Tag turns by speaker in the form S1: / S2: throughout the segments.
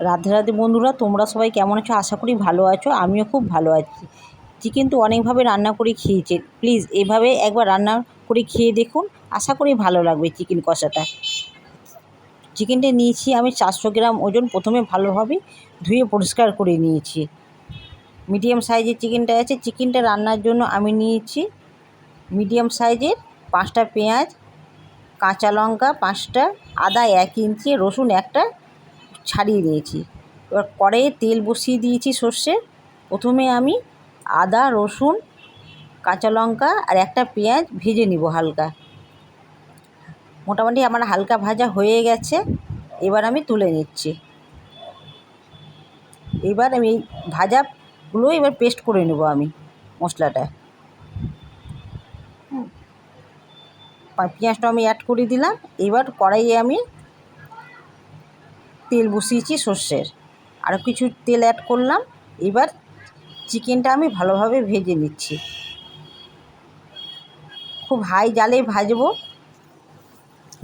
S1: রাধে রাধে বন্ধুরা, তোমরা সবাই কেমন আছো? আশা করি ভালো আছো, আমিও খুব ভালো আছি। চিকেন তো অনেকভাবে রান্না করে খেয়েছে। প্লিজ, এভাবে একবার রান্না করে খেয়ে দেখুন। আশা করি ভালো লাগবে চিকেন কষাটা। চিকেনটা নিয়েছি আমি চারশো গ্রাম ওজন, প্রথমে ভালোভাবে ধুয়ে পরিষ্কার করে নিয়েছি। মিডিয়াম সাইজের চিকেনটা আছে, চিকেনটা রান্নার জন্য আমি নিয়েছি মিডিয়াম সাইজের পাঁচটা পেঁয়াজ, কাঁচা লঙ্কা পাঁচটা, আদা এক ইঞ্চি, রসুন একটা ছাড়িয়ে নিয়েছি এবার কড়াইয়ে তেল বসিয়ে দিয়েছি সর্ষের প্রথমে আমি আদা, রসুন, কাঁচা লঙ্কা আর একটা পেঁয়াজ ভেজে নিব হালকা। মোটামুটি আমার হালকা ভাজা হয়ে গেছে। এবার আমি তুলে নিচ্ছি। এবার আমি এই ভাজাগুলো এবার পেস্ট করে নেব আমি মশলাটা। পেঁয়াজটা আমি অ্যাড করে দিলাম। এবার কড়াইয়ে আমি তেল বসিয়েছি সর্ষের। আরও কিছু তেল অ্যাড করলাম। এবার চিকেনটা আমি ভালোভাবে ভেজে নিচ্ছি। খুব হাই জালে ভাজবো।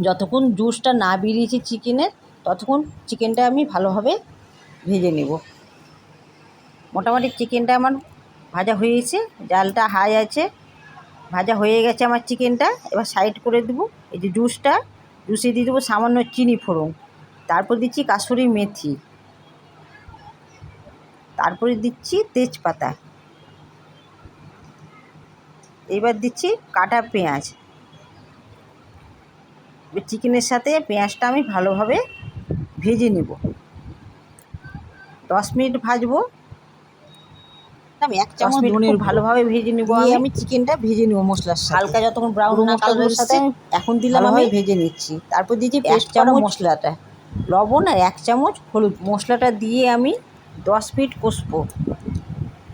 S1: যতক্ষণ জুসটা না বেরিয়েছে চিকেনের, ততক্ষণ চিকেনটা আমি ভালোভাবে ভেজে নেব। মোটামুটি চিকেনটা আমার ভাজা হয়েছে। জালটা হাই আছে। ভাজা হয়ে গেছে আমার চিকেনটা। এবার সাইড করে দেবো। এই যে জুসটা জুসে দিয়ে দেবো সামান্য চিনি ফোড়ন। তারপর দিচ্ছি কাসুরি মেথি। তারপরে দিচ্ছি তেজপাতা। এবার দিচ্ছি কাটা পেঁয়াজ। চিকেনের সাথে পেঁয়াজটা আমি ভালোভাবে ভেজে নেব। দশ মিনিট ভাজবো। আমি এক চামচ
S2: মিনিট
S1: ধনে
S2: খুব
S1: ভালোভাবে ভেজে নেব আমি। চিকেনটা ভেজে নেব মশলার সাথে। হালকা যতক্ষণ ব্রাউন না সাথে এখন দিলাম আমি ভেজে নিচ্ছি। তারপর দিয়েছি পেস্ট
S2: চামচ
S1: মশলাটা। লবণ আর এক চামচ হলুদ মশলাটা দিয়ে আমি দশ মিনিট কষবো।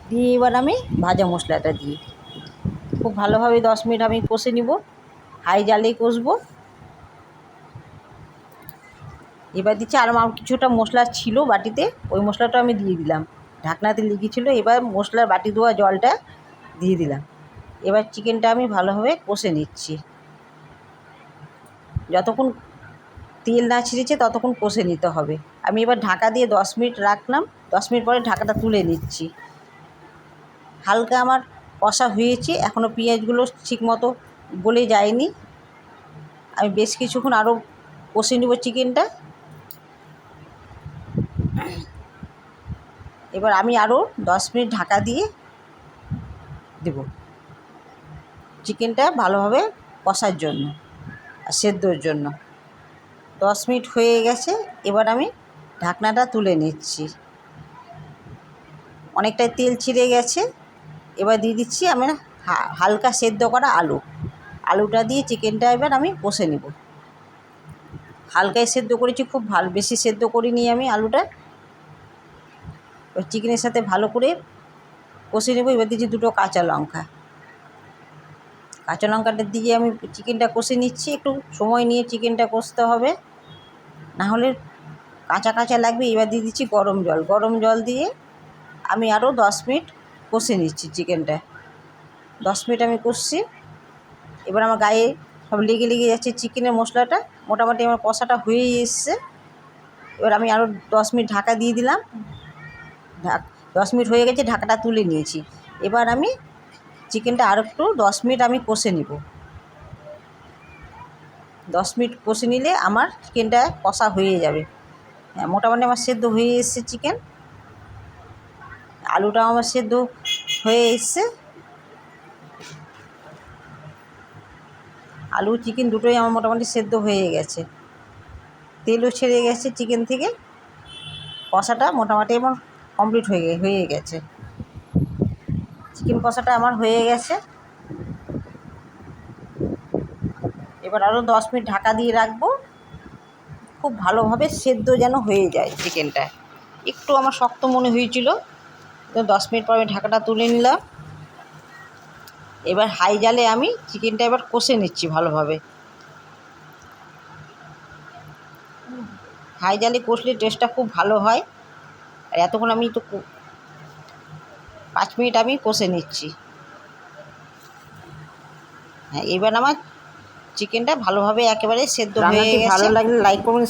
S1: দিয়ে এবার আমি ভাজা মশলাটা দিই খুব ভালোভাবে দশ মিনিট আমি কষে নিব। হাই জালেই কষবো। এবার দিচ্ছি আর আমার কিছুটা মশলা ছিল বাটিতে, ওই মশলাটা আমি দিয়ে দিলাম। ঢাকনাতে লেগেছিল, এবার মশলার বাটি ধোয়া জলটা দিয়ে দিলাম। এবার চিকেনটা আমি ভালোভাবে কষে নিচ্ছি। যতক্ষণ তেল না ছিঁড়েছে ততক্ষণ কষে নিতে হবে। আমি এবার ঢাকা দিয়ে দশ মিনিট রাখলাম। দশ মিনিট পরে ঢাকাটা তুলে নিচ্ছি। হালকা আমার কষা হয়েছে। এখনও পেঁয়াজগুলো ঠিক মতো গলে যায়নি। আমি বেশ কিছুক্ষণ আরও কষে নেব চিকেনটা। এবার আমি আরও দশ মিনিট ঢাকা দিয়ে দেব চিকেনটা ভালোভাবে কষার জন্য আর সেদ্ধর জন্য। দশ মিনিট হয়ে গেছে, এবার আমি ঢাকনাটা তুলে নিচ্ছি। অনেকটাই তেল ছিঁড়ে গেছে, এবার দিয়ে দিচ্ছি আমি হালকা সেদ্ধ করা আলু। আলুটা দিয়ে চিকেনটা এবার আমি কষে নেব। হালকাই সেদ্ধ করেছি, খুব ভালো, বেশি সেদ্ধ করিনি আমি আলুটা। চিকেনের সাথে ভালো করে কষে নেব, এবার দিচ্ছি দুটো কাঁচা লঙ্কা। কাঁচা লঙ্কাটা দিয়ে আমি চিকেনটা কষে নিচ্ছি, একটু সময় নিয়ে চিকেনটা কষতে হবে। না হলে কাঁচা কাঁচা লাগবে, এবার দিয়ে দিচ্ছি গরম জল। গরম জল দিয়ে আমি আরও দশ মিনিট কষে নিচ্ছি চিকেনটা। দশ মিনিট আমি কষছি। এবার আমার গায়ে সব লেগে লেগে যাচ্ছে চিকেনের মশলাটা। মোটামুটি আমার কষাটা হয়েই এসছে। এবার আমি আরও দশ মিনিট ঢাকা দিয়ে দিলাম। ঢাক দশ মিনিট হয়ে গেছে, ঢাকাটা তুলে নিয়েছি। এবার আমি চিকেনটা আরও একটু দশ মিনিট আমি কষে নিব। দশ মিনিট কষে নিলে আমার চিকেনটা কষা হয়ে যাবে। হ্যাঁ মোটামুটি আমার সেদ্ধ হয়ে এসছে চিকেন। আলুটাও আমার সেদ্ধ হয়ে এসছে। আলু, চিকেন দুটোই আমার মোটামুটি সেদ্ধ হয়ে গেছে। তেলও ছেড়ে গেছে চিকেন থেকে। কষাটা মোটামুটি আমার কমপ্লিট হয়ে হয়ে গেছে। চিকেন কষাটা আমার হয়ে গেছে। এবার আরও দশ মিনিট ঢাকা দিয়ে রাখব। খুব ভালোভাবে সেদ্ধ যেন হয়ে যায় চিকেনটা। একটু আমার শক্ত মনে হয়েছিল। তো দশ মিনিট পর আমি ঢাকাটা তুলে নিলাম। এবার হাই জালে আমি চিকেনটা এবার কষে নিচ্ছি ভালোভাবে। হাই জালে কষলে টেস্টটা খুব ভালো হয়। আর এতক্ষণ আমি তো পাঁচ মিনিট আমি কষে নিচ্ছি। হ্যাঁ এবার আমার চিকেনটা ভালোভাবে একেবারে সেদ্ধ হয়ে গেছে।
S2: ভালো লাগলে লাইক করুন